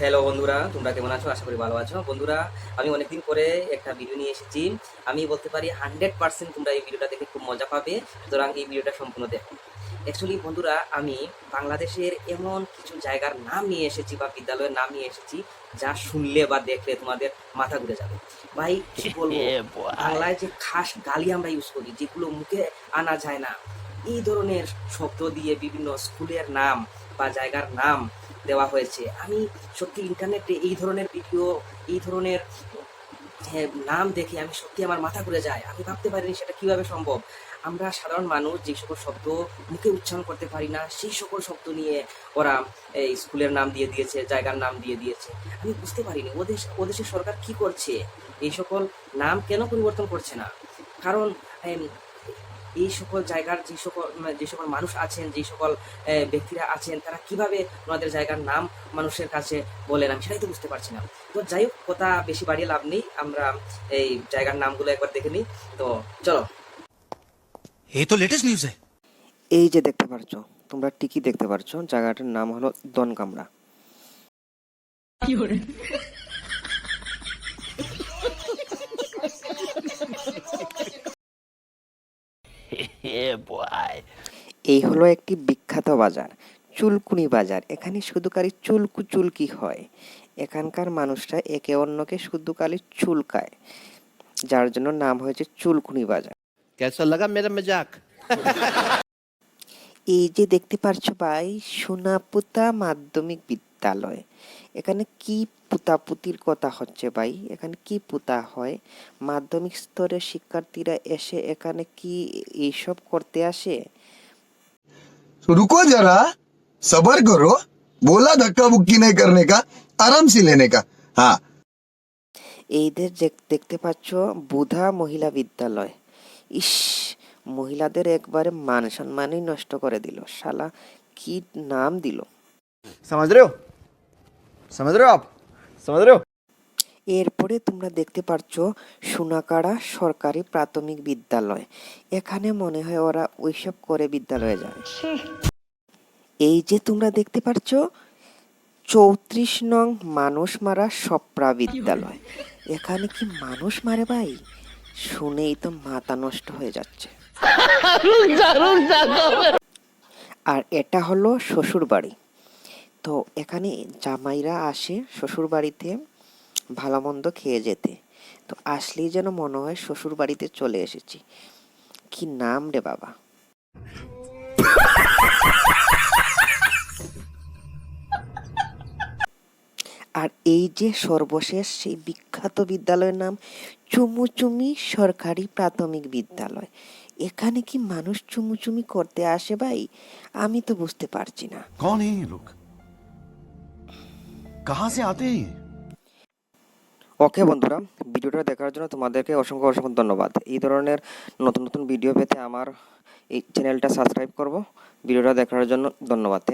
Hello বন্ধুরা তোমরা কেমন আছো? আশা করি ভালো আছো। বন্ধুরা আমি অনেকদিন পরে একটা ভিডিও নিয়ে এসেছি। আমি বলতে পারি হান্ড্রেড পার্সেন্ট তোমরা এই ভিডিওটা দেখে খুব মজা পাবে। সুতরাং এই ভিডিওটা সম্পূর্ণ দেখো। অ্যাকচুয়ালি বন্ধুরা আমি বাংলাদেশের এমন কিছু জায়গার নাম নিয়ে এসেছি বা বিদ্যালয়ের নাম নিয়ে এসেছি যা শুনলে বা দেখলে তোমাদের মাথা ঘুরে যাবে। ভাই কি বলব? বাংলায় যে খাস গালি আমরা ইউজ করি যেগুলো মুখে আনা যায় না। এই ধরনের শব্দ দিয়ে বিভিন্ন স্কুলের নাম বা জায়গার নাম দেওয়া হয়েছে। আমি সত্যি ইন্টারনেটে এই ধরনের ভিডিও এই ধরনের হ্যাঁ, নাম দেখে আমি সত্যি আমার মাথা ঘুরে যায়। আমি ভাবতে পারিনি সেটা কীভাবে সম্ভব। আমরা সাধারণ মানুষ যে সকল শব্দ মুখে উচ্চারণ করতে পারি না সেই সকল শব্দ নিয়ে ওরা এই স্কুলের নাম দিয়ে দিয়েছে জায়গার নাম দিয়ে দিয়েছে। আমি বুঝতে পারিনি ওদের ওদেশের সরকার কি করছে? এই সকল নাম কেন পরিবর্তন করছে না? কারণ এই সকল জায়গার যে সকল মানে যে সকল মানুষ আছেন যে সকল ব্যক্তিরা আছেন তারা কীভাবে ওনাদের জায়গার নাম মানুষের কাছে বলেন? আমি সেটাই তো বুঝতে পারছি না। তো যাই হোক কথা বেশি বাড়িয়ে লাভ নেই। আমরা এই জায়গার নামগুলো একবার দেখে নিই। তো চলো। এই তো লেটেস্ট নিউজ এই যে দেখতে পারছ তোমরা টিকি দেখতে পারছ জায়গাটার নাম হলো দনকামড়া কি এই হলো একটি বিখ্যাত বাজার চুলকুনি বাজার। এখানে শুধুকারি চুলকু চুলকি হয়। এখানকার মানুষরা একে অন্যকে শুধুকালি চুলকায় যার জন্য নাম হয়েছে চুলকুনি বাজার। কেসা লাগা মেরা মজাক? এই যে দেখতে পাচ্ছ ভাই সোনাপুতা মাধ্যমিক বিদ্যালয় বিদ্যালয়। এখানে কি পুতাপুতির কথা হচ্ছে ভাই? এখানে কি পুতা হয়? মাধ্যমিক স্তরের শিক্ষার্থীরা এসে এখানে কি এইসব করতে আসে? রুকো যারা সবার করো বলা ধাক্কা বুক্কি নেই করনে কা আরাম সে লেনে কা। হ্যাঁ। এইদের দেখতে পাচ্ছ বুধা মহিলা বিদ্যালয়। ইস মহিলাদের একবারে মান সম্মানই নষ্ট করে দিল। শালা কি নাম দিল? সমাজ রেও? সমাদ্র সমাদ্র এরপরে তোমরা দেখতে পাচ্ছ সোনাকাড়া সরকারি প্রাথমিক বিদ্যালয়। এখানে মনে হয় ওরা ওইসব করে বিদ্যালয়ে যায়। এই যে তোমরা দেখতে পাচ্ছ চৌত্রিশ নং মানুষ মারা সপ্রা বিদ্যালয়। এখানে কি মানুষ মারে ভাই? শুনেই তো মাথা নষ্ট হয়ে যাচ্ছে। আর এটা হলো শ্বশুর বাড়ি তো এখানে জামাইরা আসে শ্বশুর বাড়িতে ভালো মন্দ খেয়ে যেতে। তো আসলেই যেন মনে হয় শ্বশুর বাড়িতে চলে এসেছি। কি নাম রে বাবা? আর এই যে সর্বশেষ সেই বিখ্যাত বিদ্যালয়ের নাম চুমুচুমি সরকারি প্রাথমিক বিদ্যালয়। এখানে কি মানুষ চুমুচুমি করতে আসে ভাই? আমি তো বুঝতে পারছি না। কোন লোক? कहां से आते हैं ये ওকে বন্ধুরা ভিডিওটা দেখার জন্য তোমাদেরকে অসংখ্য অসংখ্য ধন্যবাদ এই ধরনের নতুন নতুন ভিডিও পেতে আমার এই চ্যানেলটা সাবস্ক্রাইব করব ভিডিওটা দেখার জন্য ধন্যবাদ থ্যাংক